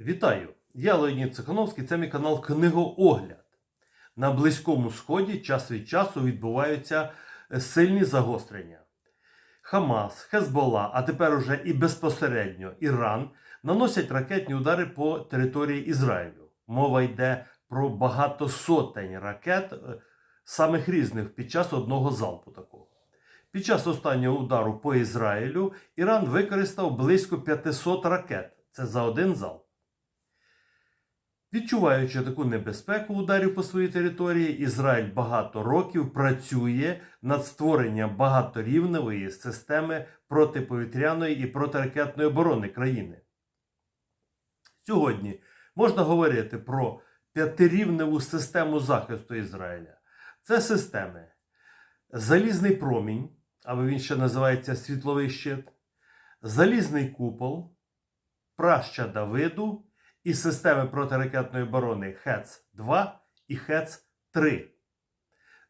Вітаю! Я Леонід Цихановський, це мій канал Книгоогляд. На Близькому Сході час від часу відбуваються е, сильні загострення. Хамас, Хезбола, а тепер уже і безпосередньо Іран наносять ракетні удари по території Ізраїлю. Мова йде про багато сотень ракет, е, самих різних під час одного залпу такого. Під час останнього удару по Ізраїлю Іран використав близько 500 ракет. Це за один залп. Відчуваючи таку небезпеку ударів по своїй території, Ізраїль багато років працює над створенням багаторівневої системи протиповітряної і протиракетної оборони країни. Сьогодні можна говорити про п'ятирівневу систему захисту Ізраїля. Це системи залізний промінь, або він ще називається світловий щит, залізний купол, праща Давиду і системи протиракетної оборони ХЕЦ-2 і ХЕЦ-3.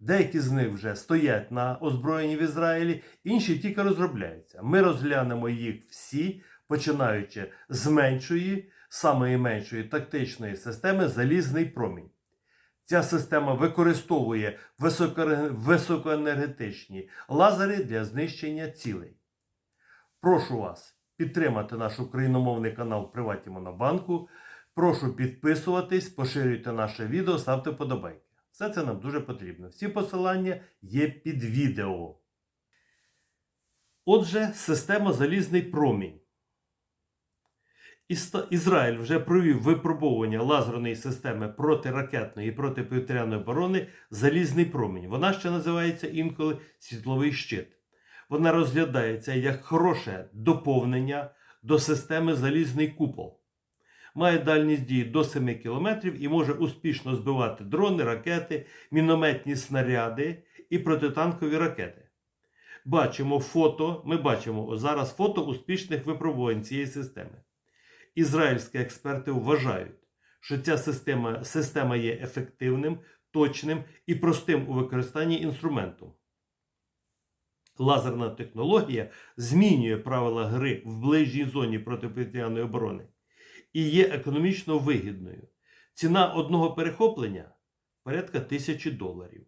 Деякі з них вже стоять на озброєнні в Ізраїлі, інші тільки розробляються. Ми розглянемо їх всі, починаючи з меншої, самої меншої тактичної системи залізний промінь. Ця система використовує високоенергетичні лазери для знищення цілей. Прошу вас підтримати наш україномовний канал Приваті Монобанку. Прошу підписуватись, поширюйте наше відео, ставте вподобайки. Все це нам дуже потрібно. Всі посилання є під відео. Отже, система залізний промінь. Ізраїль вже провів випробовування лазерної системи протиракетної і протиповітряної оборони залізний промінь. Вона ще називається інколи світловий щит. Вона розглядається як хороше доповнення до системи залізний купол. Має дальність дії до 7 км і може успішно збивати дрони, ракети, мінометні снаряди і протитанкові ракети. Бачимо фото, ми бачимо зараз фото успішних випробувань цієї системи. Ізраїльські експерти вважають, що ця система, система є ефективним, точним і простим у використанні інструментом. Лазерна технологія змінює правила гри в ближній зоні протиповітряної оборони і є економічно вигідною. Ціна одного перехоплення порядка тисячі доларів.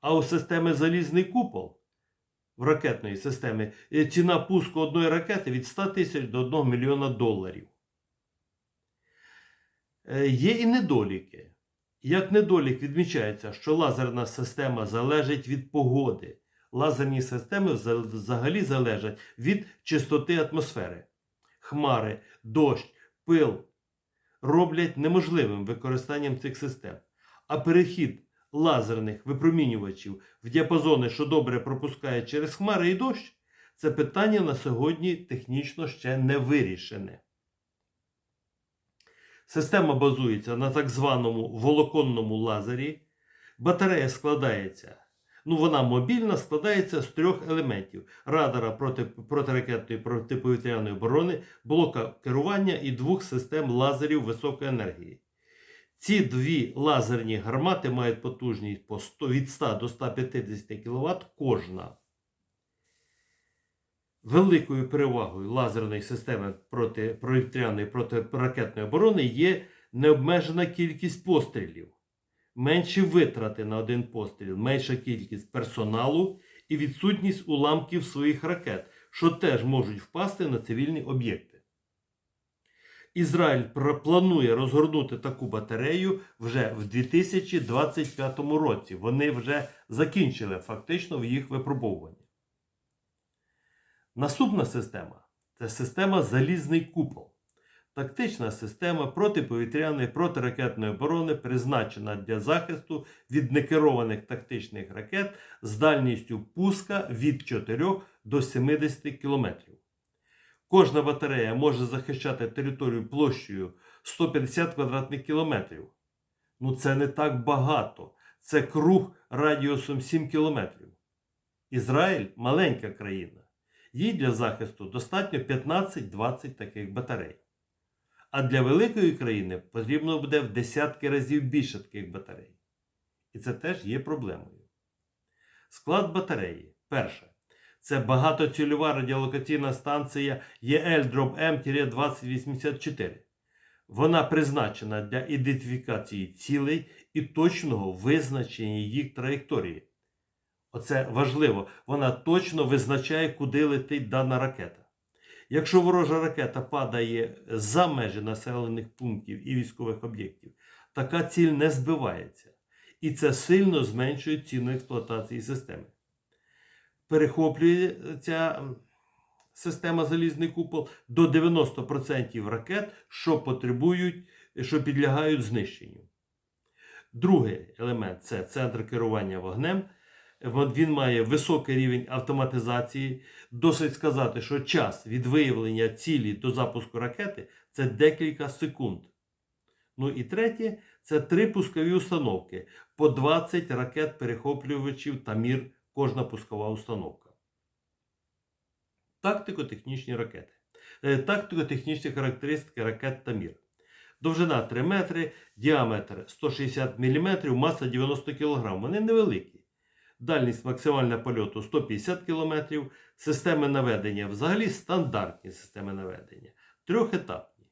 А у системи залізний купол в ракетної системи е, ціна пуску одної ракети від 100 тисяч до 1 мільйона доларів. Е, Є і недоліки. Як недолік відмічається, що лазерна система залежить від погоди. Лазерні системи взагалі залежать від чистоти атмосфери. Хмари, дощ, пил роблять неможливим використанням цих систем. А перехід лазерних випромінювачів в діапазони, що добре пропускають через хмари і дощ, це питання на сьогодні технічно ще не вирішене. Система базується на так званому волоконному лазері. Батарея складається, ну вона мобільна, складається з трьох елементів: радара проти, протиракетної протиповітряної оборони, блока керування і двох систем лазерів високої енергії. Ці дві лазерні гармати мають потужність по 100, від 100 до 150 кВт кожна. Великою перевагою лазерної системи протиповітряної протиракетної оборони є необмежена кількість пострілів, менші витрати на один постріл, менша кількість персоналу і відсутність уламків своїх ракет, що теж можуть впасти на цивільні об'єкти. Ізраїль планує розгорнути таку батарею вже в 2025 році. Вони вже закінчили фактично в їх випробовуванні. Наступна система це система залізний купол. Тактична система протиповітряної протиракетної оборони призначена для захисту від некерованих тактичних ракет з дальністю пуска від 4 до 70 км. Кожна батарея може захищати територію площею 150 квадратних кілометрів. Ну це не так багато. Це круг радіусом 7 кілометрів. Ізраїль маленька країна. Їй для захисту достатньо 15-20 таких батарей. А для великої країни потрібно буде в десятки разів більше таких батарей. І це теж є проблемою. Склад батареї. Перше. Це багатоцільова радіолокаційна станція ЄЛ М-2084. Вона призначена для ідентифікації цілей і точного визначення їх траєкторії. Оце важливо. Вона точно визначає, куди летить дана ракета. Якщо ворожа ракета падає за межі населених пунктів і військових об'єктів, така ціль не збивається. І це сильно зменшує ціну експлуатації системи. Перехоплює ця м, система залізний купол до 90% ракет, що потребують, що підлягають знищенню. Другий елемент це центр керування вогнем. Він має високий рівень автоматизації. Досить сказати, що час від виявлення цілі до запуску ракети це декілька секунд. Ну і третє це три пускові установки по 20 ракет-перехоплювачів та мір кожна пускова установка. Тактико-технічні ракети. Е, Тактико-технічні характеристики ракет та мір. Довжина 3 метри, діаметр 160 мм, маса 90 кг. Вони невеликі. Дальність максимального польоту 150 км. Системи наведення взагалі стандартні системи наведення. Трьохетапні.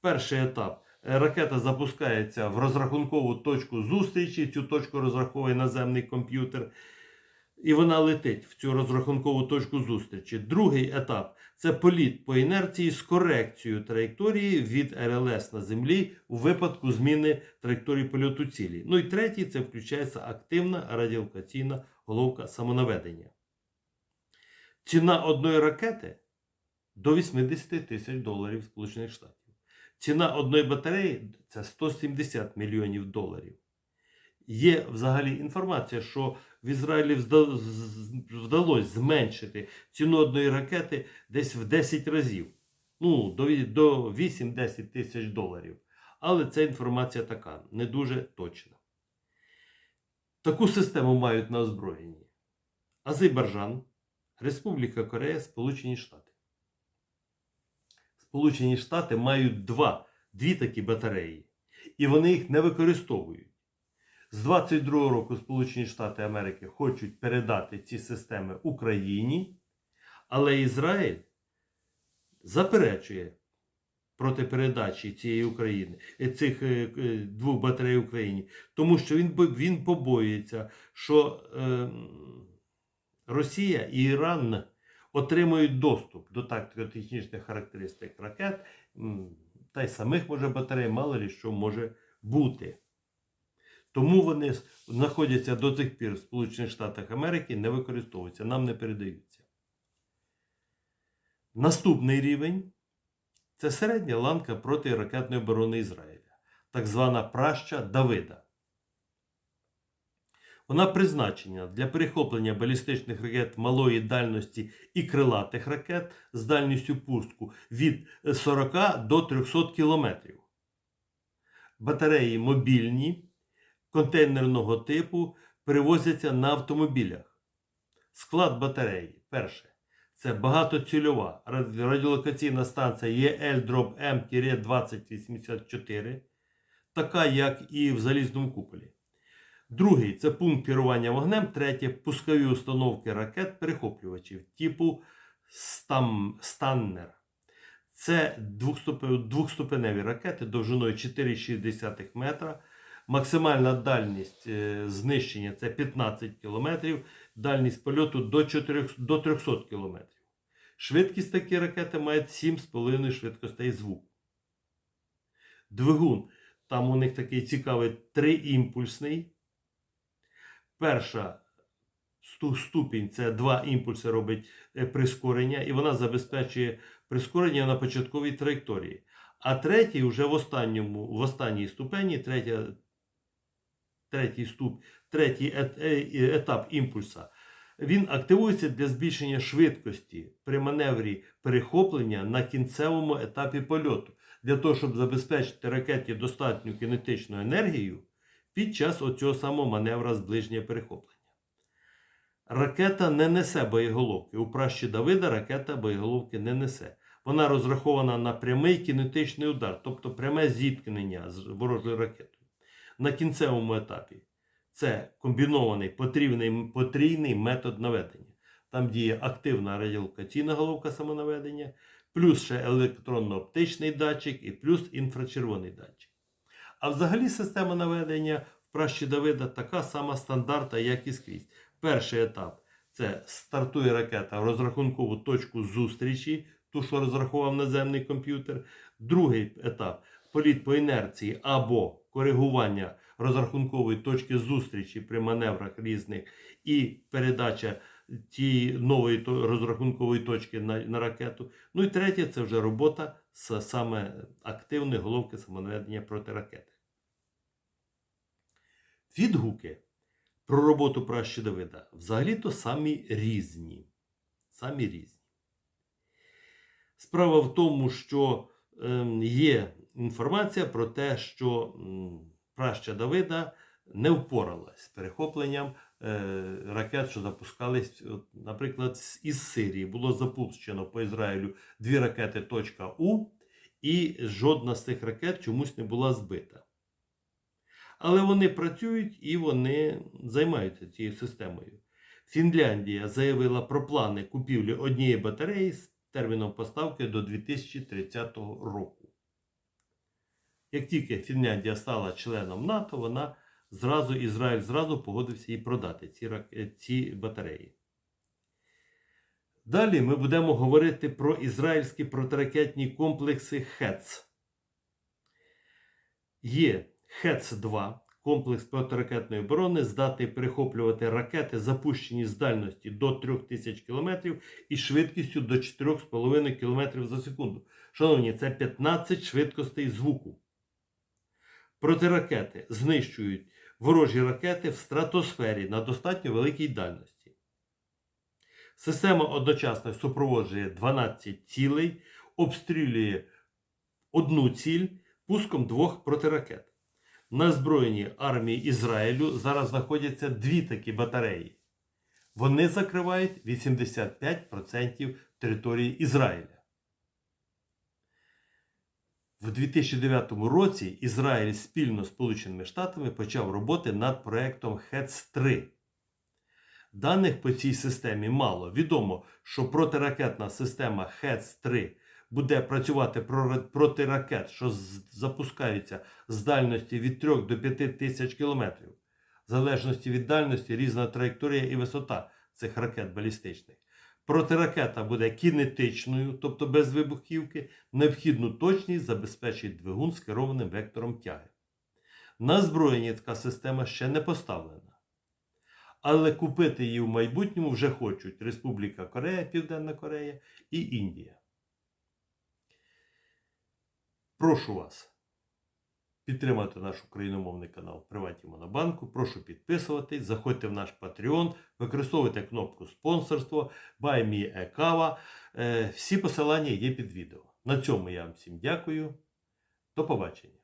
Перший етап. Е, Ракета запускається в розрахункову точку зустрічі. Цю точку розраховує наземний комп'ютер. І вона летить в цю розрахункову точку зустрічі. Другий етап це політ по інерції з корекцією траєкторії від РЛС на землі у випадку зміни траєкторії польоту цілі. Ну і третій це включається активна радіолокаційна головка самонаведення. Ціна одної ракети до 80 тисяч доларів Сполучених Штатів. Ціна одної батареї це 170 мільйонів доларів. Є взагалі інформація, що в Ізраїлі вдалося зменшити ціну одної ракети десь в 10 разів. Ну, до, до 8-10 тисяч доларів. Але ця інформація така, не дуже точна. Таку систему мають на озброєнні Азербайджан, Республіка Корея, Сполучені Штати. Сполучені Штати мають два, дві такі батареї, і вони їх не використовують. З 22 року Сполучені Штати Америки хочуть передати ці системи Україні, але Ізраїль заперечує проти передачі цієї України, е, цих е, е, двох батарей Україні, тому що він, він побоюється, що е, Росія і Іран отримують доступ до тактико-технічних характеристик ракет, та й самих може батарей, мало ли що може бути. Тому вони знаходяться до цих пір в Сполучених Штатах Америки, не використовуються, нам не передаються. Наступний рівень це середня ланка протиракетної оборони Ізраїля, так звана праща Давида. Вона призначена для перехоплення балістичних ракет малої дальності і крилатих ракет з дальністю пустку від 40 до 300 кілометрів. Батареї мобільні контейнерного типу перевозяться на автомобілях. Склад батареї. Перше. Це багатоцільова радіолокаційна станція EL-М-2084, така як і в залізному куполі. Другий це пункт керування вогнем. Третє пускові установки ракет перехоплювачів типу Станнер. Це двохступеневі ракети довжиною 4,6 метра. Максимальна дальність е, знищення це 15 км, дальність польоту до, 4, до 300 км. Швидкість такі ракети мають 7,5 швидкостей звуку. Двигун. Там у них такий цікавий триімпульсний. Перша ступінь це два імпульси робить е, прискорення, і вона забезпечує прискорення на початковій траєкторії. А третій вже в останньому, в останній ступені, третя, третій ступ, третій е- етап імпульса, він активується для збільшення швидкості при маневрі перехоплення на кінцевому етапі польоту, для того, щоб забезпечити ракеті достатню кінетичну енергію під час оцього самого маневра зближення перехоплення. Ракета не несе боєголовки. У пращі Давида ракета боєголовки не несе. Вона розрахована на прямий кінетичний удар, тобто пряме зіткнення з ворожою ракетою. На кінцевому етапі це комбінований потрійний, потрійний метод наведення. Там діє активна радіолокаційна головка самонаведення, плюс ще електронно-оптичний датчик і плюс інфрачервоний датчик. А взагалі система наведення в пращі Давида така сама стандартна, як і скрізь. Перший етап це стартує ракета в розрахункову точку зустрічі, ту, що розрахував наземний комп'ютер. Другий етап політ по інерції або коригування розрахункової точки зустрічі при маневрах різних і передача тієї нової розрахункової точки на, на ракету. Ну і третє це вже робота з саме активної головки самонаведення проти ракети. Відгуки про роботу пращі Давида взагалі-то самі різні. Самі різні. Справа в тому, що є інформація про те, що праща Давида не впоралась з перехопленням е, ракет, що запускались, наприклад, із Сирії. Було запущено по Ізраїлю дві ракети точка У, і жодна з цих ракет чомусь не була збита. Але вони працюють і вони займаються цією системою. Фінляндія заявила про плани купівлі однієї батареї з терміном поставки до 2030 року. Як тільки Фінляндія стала членом НАТО, вона зразу Ізраїль зразу погодився їй продати ці, ці батареї. Далі ми будемо говорити про ізраїльські протиракетні комплекси ХЕЦ. Є ХЕЦ-2, комплекс протиракетної оборони, здатний перехоплювати ракети, запущені з дальності до 3000 км і швидкістю до 4,5 км за секунду. Шановні, це 15 швидкостей звуку. Протиракети знищують ворожі ракети в стратосфері на достатньо великій дальності. Система одночасно супроводжує 12 цілей, обстрілює одну ціль пуском двох протиракет. На збройній армії Ізраїлю зараз знаходяться дві такі батареї. Вони закривають 85% території Ізраїля. В 2009 році Ізраїль спільно з Сполученими Штатами почав роботи над проектом ХЕЦ-3. Даних по цій системі мало. Відомо, що протиракетна система ХЕЦ-3 буде працювати про- проти ракет, що запускаються з дальності від 3 до 5 тисяч кілометрів. В залежності від дальності різна траєкторія і висота цих ракет балістичних. Протиракета буде кінетичною, тобто без вибухівки, необхідну точність забезпечить двигун з керованим вектором тяги. На озброєнні така система ще не поставлена. Але купити її в майбутньому вже хочуть Республіка Корея, Південна Корея і Індія. Прошу вас підтримати наш україномовний канал Приваті Монобанку. Прошу підписуватись, заходьте в наш Patreon, використовуйте кнопку спонсорство, Кава. Всі посилання є під відео. На цьому я вам всім дякую. До побачення.